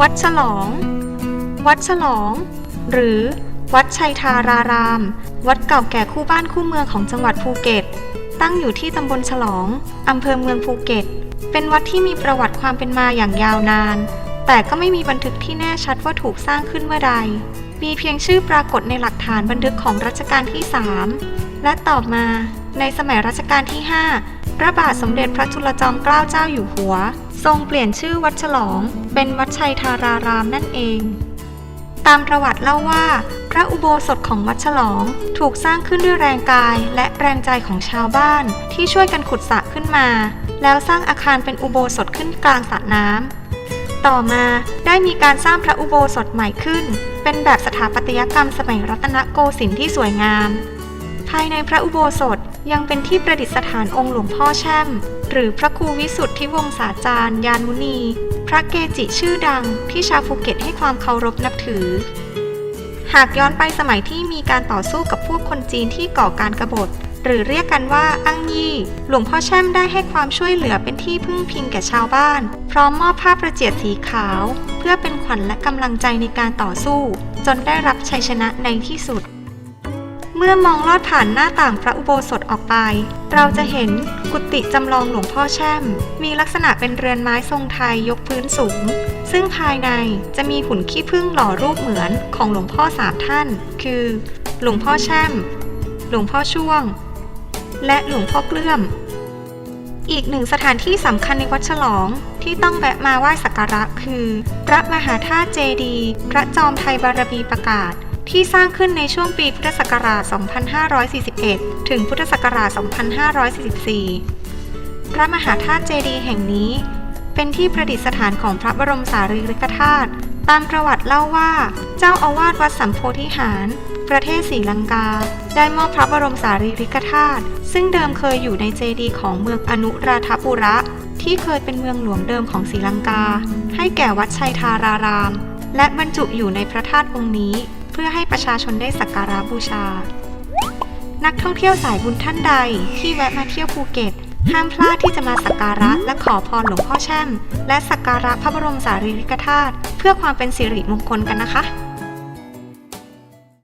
วัดฉลอง วัดฉลอง หรือ วัดชัยทาราราม วัดเก่าแก่คู่บ้านคู่เมืองของจังหวัดภูเก็ต ตั้งอยู่ที่ตำบลฉลองอำเภอเมืองภูเก็ต เป็นวัดที่มีประวัติความเป็นมาอย่างยาวนาน แต่ก็ไม่มีบันทึกที่แน่ชัดว่าถูกสร้างขึ้นเมื่อใด มีเพียงชื่อปรากฏในหลักฐานบันทึกของรัชกาลที่ 3 และต่อมาในสมัยรัชกาลที่ 5 พระบาทสมเด็จพระจุลจอมเกล้าเจ้าอยู่หัว ทรงเปลี่ยนชื่อวัดฉลอง เป็นวัดชัยทารารามนั่นเอง ตามประวัติเล่าว่า พระอุโบสถของวัดฉลองถูกสร้างขึ้นด้วยแรงกายและแรงใจของชาวบ้านที่ช่วยกันขุดสระขึ้นมา แล้วสร้างอาคารเป็นอุโบสถขึ้นกลางสระน้ำต่อมาได้มีการสร้างพระอุโบสถใหม่ขึ้น เป็นแบบสถาปัตยกรรมสมัยรัตนโกสินทร์ที่สวยงาม ภายในพระอุโบสถยังเป็นที่ประดิษฐานองค์หลวงพ่อแช่ม หรือพระครูวิสุทธิวงศาจารย์ยานมุนี พระเกจิชื่อดังที่ชาวภูเก็ตให้ความเคารพนับถือ หากย้อนไปสมัยที่มีการต่อสู้กับพวกคนจีนที่ก่อการกรบฏ หรือเรียกกันว่าอั้งยี่ หลวงพ่อแช่มได้ให้ความช่วยเหลือเป็นที่พึ่งพิงแก่ชาวบ้าน พร้อมมอบผ้าประเจียดสีขาว เพื่อเป็นขวัญและกำลังใจในการต่อสู้ จนได้รับชัยชนะในที่สุด เมื่อมองลอดผ่านหน้าต่างพระอุโบสถออกไป เราจะเห็นกุฏิจำลองหลวงพ่อแช่ม มีลักษณะเป็นเรือนไม้ทรงไทยยกพื้นสูง ซึ่งภายในจะมีหุ่นขี้ผึ้งหล่อรูปเหมือนของหลวงพ่อสามท่าน คือ หลวงพ่อแช่ม หลวงพ่อช่วง และหลวงพ่อเกลื่อมอีกหนึ่งสถานที่สำคัญในวัดฉลองที่ต้องแวะมาไหว้สักการะคือ พระมหาธาตุเจดี พระจอมไทยบารมีประกาศ ที่สร้างขึ้นในช่วงปีพุทธศักราช 2541 ถึงพุทธศักราช 2544 พระมหาธาตุเจดีย์แห่งนี้ เป็นที่ประดิษฐานของพระบรมสารีริกธาตุ ตามประวัติเล่าว่า เจ้าอาวาสวัดสัมโพธิหาร ประเทศศรีลังกา ได้มอบพระบรมสารีริกธาตุ ซึ่งเดิมเคยอยู่ในเจดีย์ของเมืองอนุราธปุระ ที่เคยเป็นเมืองหลวงเดิมของศรีลังกา ให้แก่วัดชัยทาราราม และบรรจุอยู่ในพระธาตุองค์นี้ พื่อให้ประชาชนได้สักการะบูชา นักท่องเที่ยวสายบุญท่านใดที่แวะมาเที่ยวภูเก็ต ห้ามพลาดที่จะมาสักการะและขอพรหลวงพ่อแช่ม และสักการะพระบรมสารีริกธาตุเพื่อความเป็นสิริมงคลกันนะคะ